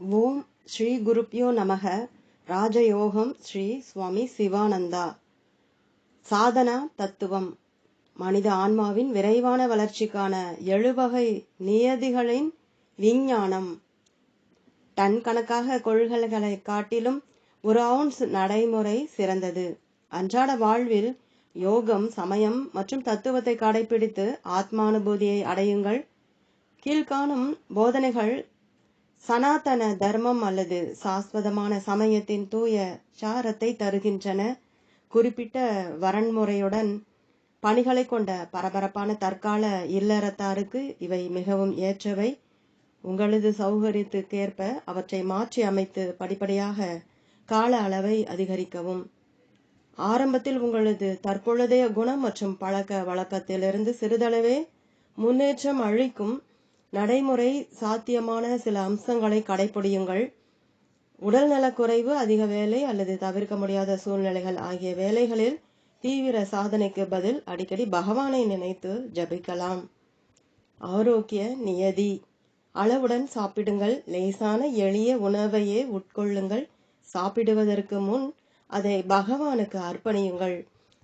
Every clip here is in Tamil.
ஓம் ஸ்ரீ குருப்யோ நமக. ராஜயோகம் ஸ்ரீ சுவாமி சிவானந்தா. சாதனா தத்துவம். மனித ஆன்மாவின் விரைவான வளர்ச்சிக்கான எழுவகை நியதிகளின் விஞ்ஞானம். டன் கணக்காக கொள்கைகளை காட்டிலும் ஒரு அவுன்ஸ் நடைமுறை சிறந்தது. அன்றாட வாழ்வில் யோகம் சமயம் மற்றும் தத்துவத்தை கடைபிடித்து ஆத்மானுபூதியை அடையுங்கள். கீழ்காணும் போதனைகள் சனாதன தர்மம் அல்லது சாஸ்வதமான சமயத்தின் தூய சாரத்தை தருகின்றன. குறிப்பிட்ட வரன்முறையுடன் பணிகளை கொண்ட பரபரப்பான தற்கால இல்லறத்தாருக்கு இவை மிகவும் ஏற்றவை. உங்களது சௌகரியத்துக்கேற்ப அவற்றை மாற்றி அமைத்து படிப்படியாக கால அளவை அதிகரிக்கவும். ஆரம்பத்தில் உங்களது தற்பொழுதைய குணம் மற்றும் பழக்க வழக்கத்திலிருந்து சிறிதளவே முன்னேற்றம் அளிக்கும் நடைமுறை சாத்தியமான சில அம்சங்களை கடைபிடியுங்கள் உடல் நலக்குறைவு அதிக வேலை அல்லது தவிர்க்க முடியாத சூழ்நிலைகள் ஆகிய வேலைகளில் தீவிர சாதனைக்கு பதில் அடிக்கடி பகவானை நினைத்து ஜபிக்கலாம். ஆரோக்கிய நியதி. அளவுடன் சாப்பிடுங்கள். லேசான எளிய உணவையே உட்கொள்ளுங்கள். சாப்பிடுவதற்கு முன் அதை பகவானுக்கு அர்ப்பணியுங்கள்.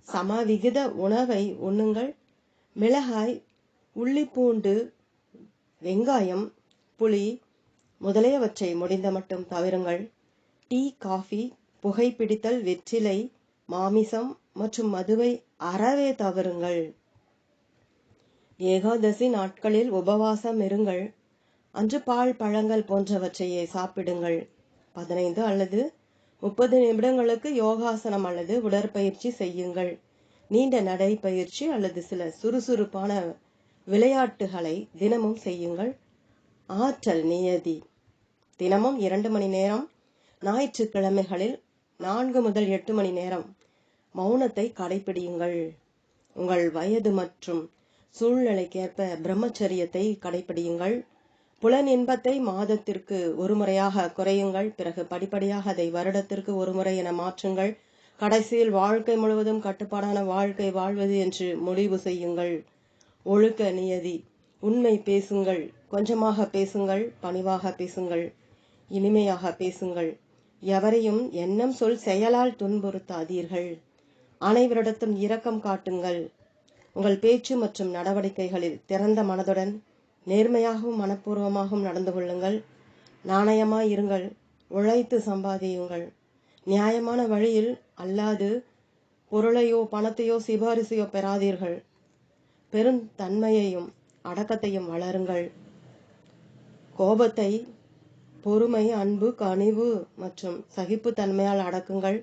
சமவிகித உணவை உண்ணுங்கள். மிளகாய் உள்ளிப்பூண்டு வெங்காயம் புளி முதலியவற்றை முடிந்த மட்டும் தவிருங்கள். டீ காஃபி புகைப்பிடித்தல் வெற்றிலை மாமிசம் மற்றும் மதுவை அறவே தவறுங்கள் ஏகாதசி நாட்களில் உபவாசம் இருங்கள். அன்று பால் பழங்கள் போன்றவற்றையே சாப்பிடுங்கள். பதினைந்து அல்லது முப்பது நிமிடங்களுக்கு யோகாசனம் அல்லது உடற்பயிற்சி செய்யுங்கள். நீண்ட நடைப்பயிற்சி அல்லது சில சுறுசுறுப்பான விளையாட்டுகளை தினமும் செய்யுங்கள். ஆற்றல் நியதி. தினமும் இரண்டு மணி நேரம் ஞாயிற்றுக்கிழமைகளில் நான்கு முதல் எட்டு மணி நேரம் மௌனத்தை கடைபிடியுங்கள் உங்கள் வயது மற்றும் சூழ்நிலைக்கேற்ப பிரம்மச்சரியத்தை கடைபிடியுங்கள் புலன் இன்பத்தை மாதத்திற்கு ஒரு முறையாக குறையுங்கள். பிறகு படிப்படியாக அதை வருடத்திற்கு ஒரு முறை என மாற்றுங்கள். கடைசியில் வாழ்க்கை முழுவதும் கட்டுப்பாடான வாழ்க்கை வாழ்வது என்று முடிவு செய்யுங்கள். ஒழுக்க நியதி. உண்மை பேசுங்கள். கொஞ்சமாக பேசுங்கள் பணிவாக பேசுங்கள் இனிமையாக பேசுங்கள். எவரையும் எண்ணம் சொல் செயலால் துன்புறுத்தாதீர்கள். அனைவரிடத்தும் இரக்கம் காட்டுங்கள். உங்கள் பேச்சு மற்றும் நடவடிக்கைகளில் திறந்த மனதுடன் நேர்மையாகவும் மனப்பூர்வமாகவும் நடந்து கொள்ளுங்கள். நாணயமாய் இருங்கள். உழைத்து சம்பாதியுங்கள். நியாயமான வழியில் அல்லாது பொருளையோ பணத்தையோ சிபாரிசையோ பெறாதீர்கள். பெருந்தன்மையையும் அடக்கத்தையும் வளருங்கள். கோபத்தை பொறுமை அன்பு கனிவு மற்றும் சகிப்புத்தன்மையால் அடக்குங்கள்.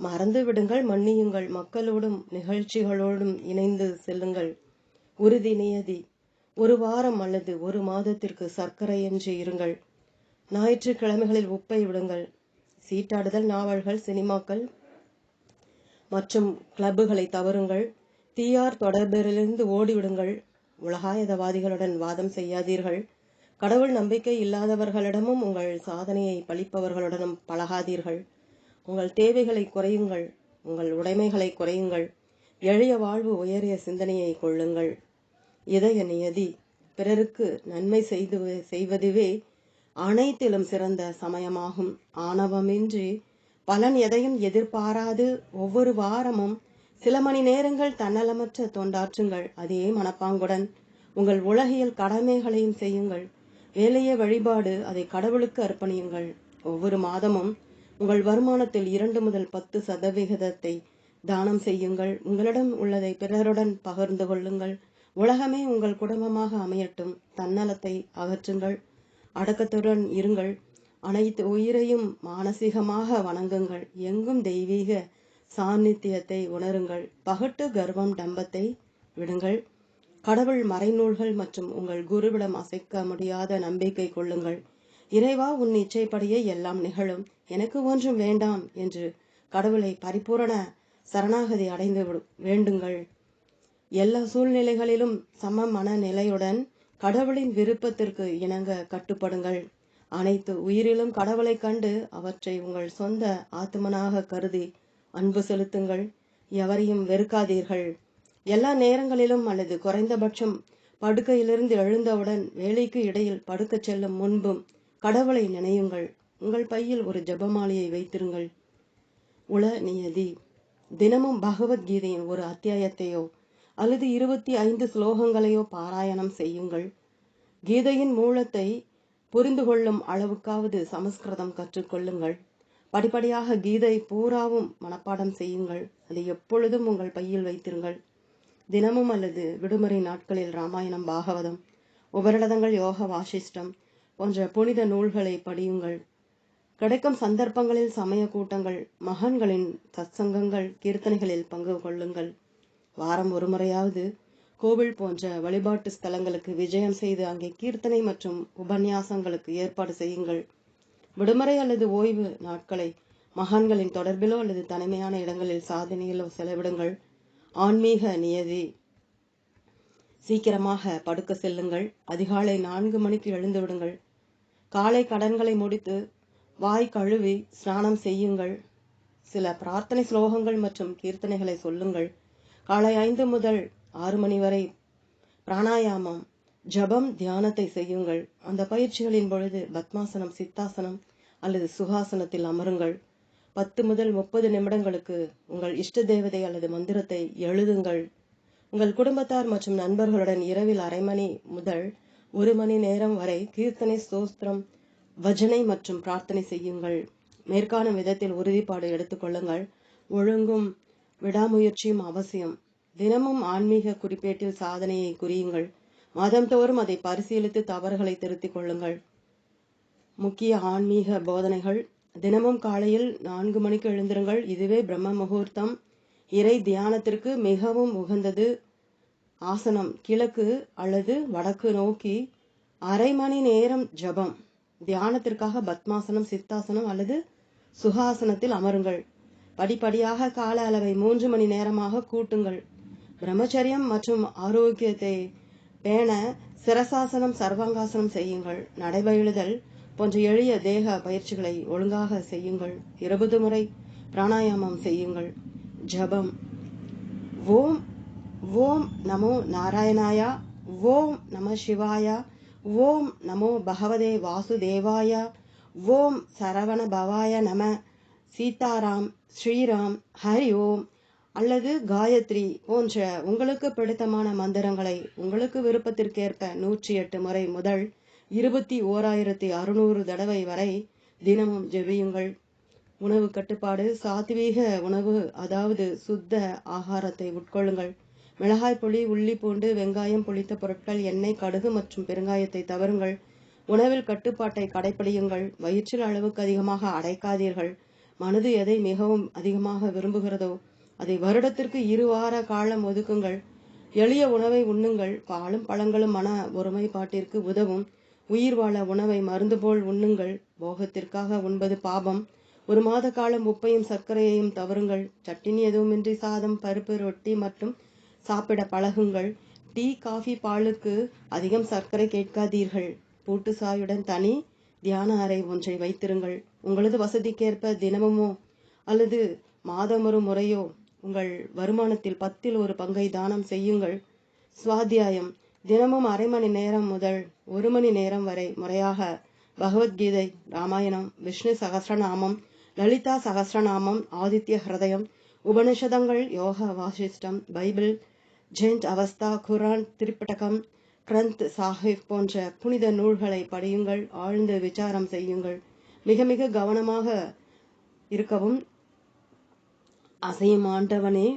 மறந்து விடுங்கள் மன்னியுங்கள். மக்களோடும் நிகழ்ச்சிகளோடும் இணைந்து செல்லுங்கள். உறுதி நியதி. ஒரு வாரம் அல்லது ஒரு மாதத்திற்கு சர்க்கரையின்றி இருங்கள். ஞாயிற்றுக்கிழமைகளில் உப்பை விடுங்கள். சீட்டாடுதல் நாவல்கள் சினிமாக்கள் மற்றும் கிளப்புகளை தவறுங்கள். தீயார் தொடர்பிலிருந்து ஓடிவிடுங்கள். உலகாயதவாதிகளுடன் வாதம் செய்யாதீர்கள். கடவுள் நம்பிக்கை இல்லாதவர்களிடமும் உங்கள் சாதனையை பழிப்பவர்களுடனும் பழகாதீர்கள். உங்கள் தேவைகளை குறையுங்கள். உங்கள் உடைமைகளை குறையுங்கள். எளிய வாழ்வு உயரிய சிந்தனையை கொள்ளுங்கள். இதய நியதி பிறருக்கு நன்மை செய்து செய்வதுவே அனைத்திலும் சிறந்த சமயமாகும். ஆணவமின்றி பலன் எதையும் எதிர்பாராது. ஒவ்வொரு வாரமும் சில மணி நேரங்கள் தன்னலமற்ற தொண்டாற்றுங்கள் அதே மனப்பாங்குடன். உங்கள் உலகியல் கடமைகளையும் செய்யுங்கள். வேலையே வழிபாடு அதை கடவுளுக்கு அர்ப்பணியுங்கள். ஒவ்வொரு மாதமும் உங்கள் வருமானத்தில் இரண்டு முதல் பத்து சதவிகிதத்தை தானம் செய்யுங்கள். உங்களிடம் உள்ளதை பிறருடன் பகிர்ந்து கொள்ளுங்கள். உலகமே உங்கள் குடும்பமாக அமையட்டும். தன்னலத்தை அகற்றுங்கள். அடக்கத்துடன் இருங்கள். அனைத்து உயிரையும் மானசீகமாக வணங்குங்கள். எங்கும் தெய்வீக சாநித்தியத்தை உணருங்கள். பகட்டு கர்வம் டம்பத்தை விடுங்கள். கடவுள் மறைநூல்கள் மற்றும் உங்கள் குருவிடம் அசைக்க முடியாத நம்பிக்கை கொள்ளுங்கள். இறைவா உன் இச்சைப்படியே எல்லாம் நிகழும். எனக்கு ஒன்றும் வேண்டாம் என்று கடவுளை பரிபூரண சரணாகதி அடைந்து வேண்டுங்கள். எல்லா சூழ்நிலைகளிலும் சம மனநிலையுடன் கடவுளின் விருப்பத்திற்கு இணங்க கட்டுப்படுங்கள். அனைத்து உயிரிலும் கடவுளை கண்டு அவற்றை உங்கள் சொந்த ஆத்மனாக கருதி அன்பு செலுத்துங்கள். எவரையும் வெறுக்காதீர்கள். எல்லா நேரங்களிலும் அல்லது குறைந்தபட்சம் படுக்கையிலிருந்து எழுந்தவுடன் வேலைக்கு இடையில் படுக்கச் செல்லும் முன்பும் கடவுளை நினையுங்கள். உங்கள் பையில் ஒரு ஜபமாலையை வைத்திருங்கள். உள நியதி. தினமும் பகவத்கீதையின் ஒரு அத்தியாயத்தையோ அல்லது இருபத்தி ஐந்து ஸ்லோகங்களையோ பாராயணம் செய்யுங்கள். கீதையின் மூலத்தை புரிந்து கொள்ளும் அளவுக்காவது சமஸ்கிருதம் கற்றுக்கொள்ளுங்கள் படிப்படியாக கீதை பூராவும் மனப்பாடம் செய்யுங்கள். அதை எப்பொழுதும் உங்கள் பையில் வைத்திருங்கள். தினமும் அல்லது விடுமுறை நாட்களில் ராமாயணம் பாகவதம் உபரிடதங்கள் யோக வாசிஷ்டம் போன்ற புனித நூல்களை படியுங்கள். கிடைக்கும் சந்தர்ப்பங்களில் சமய கூட்டங்கள் மகன்களின் சத்சங்கங்கள் கீர்த்தனைகளில் பங்கு கொள்ளுங்கள். வாரம் ஒரு முறையாவது கோவில் போன்ற வழிபாட்டு ஸ்தலங்களுக்கு விஜயம் செய்து அங்கே கீர்த்தனை மற்றும் உபன்யாசங்களுக்கு ஏற்பாடு செய்யுங்கள். விடுமுறை அல்லது ஓய்வு நாட்களை மகான்களின் தொடர்பிலோ அல்லது தனிமையான இடங்களில் சாதனையிலோ செலவிடுங்கள். ஆன்மீக நியதி. சீக்கிரமாக படுக்க செல்லுங்கள். அதிகாலை நான்கு மணிக்கு எழுந்து விடுங்கள். காலை கடன்களை முடித்து வாய் கழுவி ஸ்நானம் செய்யுங்கள். சில பிரார்த்தனை ஸ்லோகங்கள் மற்றும் கீர்த்தனைகளை சொல்லுங்கள். காலை ஐந்து முதல் ஆறு மணி வரை பிராணாயாமம் ஜபம் தியானத்தை செய்யுங்கள். அந்த பயிற்சிகளின் பொழுது பத்மாசனம் சித்தாசனம் அல்லது சுகாசனத்தில் அமருங்கள். பத்து முதல் முப்பது நிமிடங்களுக்கு உங்கள் இஷ்ட தேவதை அல்லது மந்திரத்தை எழுதுங்கள். உங்கள் குடும்பத்தார் மற்றும் நண்பர்களுடன் இரவில் அரை மணி முதல் ஒரு மணி நேரம் வரை கீர்த்தனை ஸ்தோத்திரம் வஜனை மற்றும் பிரார்த்தனை செய்யுங்கள். மேற்காணும் விதத்தில் உறுதிப்பாடு எடுத்துக்கொள்ளுங்கள் ஒழுங்கும் விடாமுயற்சியும் அவசியம். தினமும் ஆன்மீக குறிப்பேட்டில் சாதனையை குறியுங்கள். மாதந்தோறும் அதை பரிசீலித்து தவறுகளை திருத்திக் கொள்ளுங்கள். முக்கிய ஆன்மீக போதனைகள். தினமும் காலையில் நான்கு மணிக்கு எழுந்திருங்கள். இதுவே பிரம்ம முகூர்த்தம். இறை தியானத்திற்கு மிகவும் உகந்தது. ஆசனம் கிழக்கு அல்லது வடக்கு நோக்கி அரை மணி நேரம் ஜபம். தியானத்திற்காக பத்மாசனம் சித்தாசனம் அல்லது சுகாசனத்தில் அமருங்கள். படிப்படியாக கால அளவை மூன்று மணி நேரமாக கூட்டுங்கள். பிரம்மச்சரியம் மற்றும் ஆரோக்கியத்தை பேண சிரசாசனம் சர்வாங்காசனம் செய்யுங்கள். நடைபயிலுதல் போன்ற எளிய தேக பயிற்சிகளை ஒழுங்காக செய்யுங்கள். இருபது முறை பிராணாயாமம் செய்யுங்கள். ஜபம். ஓம் ஓம் நமோ நாராயணாயா ஓம் நம சிவாயா ஓம் நமோ பகவதே வாசுதேவாயா ஓம் சரவண பவாய நம. சீதாராம் ஸ்ரீராம் ஹரி ஓம். அல்லது காயத்ரி போன்ற உங்களுக்கு பிடித்தமான மந்திரங்களை உங்களுக்கு விருப்பத்திற்கேற்ப நூற்றி எட்டு முறை முதல் இருபத்தி ஓராயிரத்தி அறுநூறு தடவை வரை தினமும் ஜெபியுங்கள். உணவு கட்டுப்பாடு சாத்வீக உணவு அதாவது சுத்த ஆகாரத்தை உட்கொள்ளுங்கள். மிளகாய் புளி உள்ளி பூண்டு வெங்காயம் புளித்த பொருட்கள் எண்ணெய் கடுகு மற்றும் பெருங்காயத்தை தவறுங்கள். உணவில் கட்டுப்பாட்டை கடைப்பிடியுங்கள். வயிற்றில் அளவுக்கு அதிகமாக அடைக்காதீர்கள். மனது எதை மிகவும் அதிகமாக விரும்புகிறதோ அதை வருடத்திற்கு இரு வார காலம் ஒதுக்குங்கள். எளிய உணவை உண்ணுங்கள். பாலும் பழங்களும் மன ஒருமைப்பாட்டிற்கு உதவும். உயிர் வாழ உணவை மருந்து போல் உண்ணுங்கள். போகத்திற்காக உண்பது பாபம். ஒரு மாத காலம் உப்பையும் சர்க்கரையையும் தவறுங்கள். சட்டினி எதுவுமின்றி சாதம் பருப்பு ரொட்டி மற்றும் சாப்பிட பழகுங்கள். டீ காஃபி பாலுக்கு அதிகம் சர்க்கரை கேட்காதீர்கள். பூட்டு சாயுடன் தனி தியான அறை ஒன்றை வைத்திருங்கள். உங்களது வசதிக்கேற்ப தினமுமோ அல்லது மாதமொரு முறையோ உங்கள் வருமானத்தில் பத்தில் ஒரு பங்கை தானம் செய்யுங்கள். சுவாத்தியாயம். தினமும் அரை மணி நேரம் முதல் ஒரு மணி நேரம் வரை முறையாக பகவத்கீதை ராமாயணம் விஷ்ணு சகசிரநாமம் லலிதா சகசிரநாமம் Aditya Hridayam உபனிஷதங்கள் Yoga Vasishtam Bible Zend Avesta Quran திருப்பட்டகம் Granth Sahib போன்ற புனித நூல்களை படியுங்கள் ஆழ்ந்து விசாரம் செய்யுங்கள். மிக மிக கவனமாக இருக்கவும் அசையும் ஆண்டவனே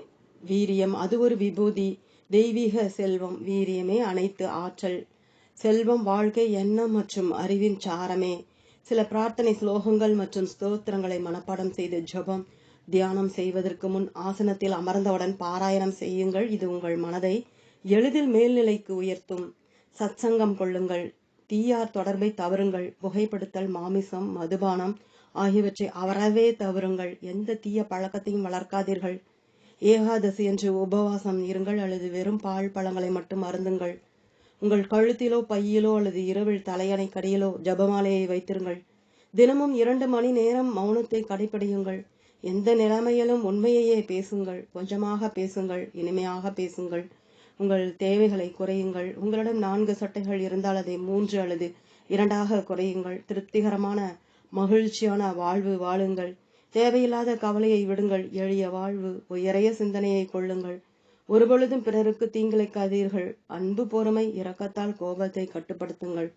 வீரியம் அது ஒரு விபூதி. தெய்வீக செல்வம் வீரியமே அனைத்து ஆற்றல். செல்வம் வாழ்க்கை எண்ணம் மற்றும் அறிவின் சாரமே. சில பிரார்த்தனை ஸ்லோகங்கள் மற்றும் ஸ்தோத்திரங்களை மனப்பாடம் செய்து ஜபம் தியானம் செய்வதற்கு முன் ஆசனத்தில் அமர்ந்தவுடன் பாராயணம் செய்யுங்கள். இது உங்கள் மனதை எளிதில் மேல்நிலைக்கு உயர்த்தும். சத்சங்கம் கொள்ளுங்கள். தீயார் தொடர்பை தவறுங்கள் புகைப்படுத்தல் மாமிசம் மதுபானம் ஆகியவற்றை அறவே தவறுங்கள். எந்த தீய பழக்கத்தையும் வளர்க்காதீர்கள். ஏகாதசி என்று உபவாசம் இருங்கள் அல்லது வெறும் பால் பழங்களை மட்டும் அருந்துங்கள். உங்கள் கழுத்திலோ பையிலோ அல்லது இரவில் தலையணை கடியிலோ ஜபமாலையை வைத்திருங்கள். தினமும் இரண்டு மணி நேரம் மௌனத்தை கடைபிடியுங்கள் எந்த நிலைமையிலும் உண்மையையே பேசுங்கள். கொஞ்சமாக பேசுங்கள். இனிமையாக பேசுங்கள். உங்கள் தேவைகளை குறையுங்கள். உங்களிடம் நான்கு சட்டைகள் இருந்தால் அதை மூன்று அல்லது இரண்டாக குறையுங்கள். திருப்திகரமான மகிழ்ச்சியான வாழ்வு வாழுங்கள். தேவையில்லாத கவலையை விடுங்கள். எளிய வாழ்வு உயரிய சிந்தனையை கொள்ளுங்கள். ஒருபொழுதும் பிறருக்கு தீங்கிழைக்காதீர்கள். அன்பு பொறுமை இரக்கத்தால் கோபத்தை கட்டுப்படுத்துங்கள்.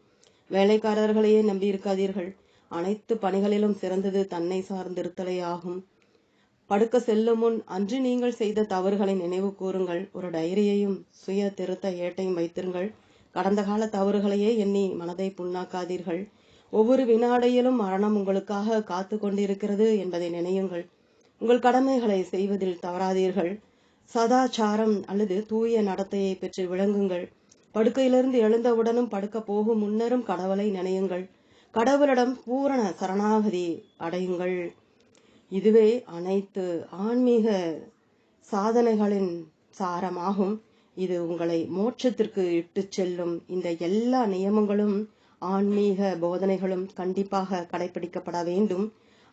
வேலைக்காரர்களையே நம்பியிருக்காதீர்கள். அனைத்து பணிகளிலும் சிறந்தது தன்னை சார்ந்திருத்தலே ஆகும் படுக்க செல்லும் முன் அன்று நீங்கள் செய்த தவறுகளை நினைவு கூறுங்கள். ஒரு டைரியையும் சுய திருத்த ஏட்டையும் வைத்திருங்கள். கடந்த கால தவறுகளையே எண்ணி மனதை புண்ணாக்காதீர்கள். ஒவ்வொரு வினாடையிலும் மரணம் உங்களுக்காக காத்து கொண்டிருக்கிறது என்பதை நினையுங்கள். உங்கள் கடமைகளை செய்வதில் தவறாதீர்கள். சதாச்சாரம் அல்லது தூய நடத்தையை பெற்று விளங்குங்கள். படுக்கையிலிருந்து எழுந்தவுடனும் படுக்க போகும் முன்னரும் கடவுளை நினையுங்கள். கடவுளிடம் பூரண சரணாகதி அடையுங்கள். இதுவே அனைத்து ஆன்மீக சாதனைகளின் சாரமாகும். இது உங்களை மோட்சத்திற்கு இட்டுச் செல்லும். இந்த எல்லா நியமங்களும் ஆன்மீக போதனைகளும் கண்டிப்பாக கடைபிடிக்கப்பட வேண்டும்.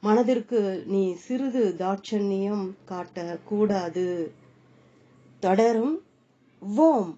மனதிற்கு நீ சிறிது தாட்சண்யம் காட்டக்கூடாது. தொடரும். ஓம்.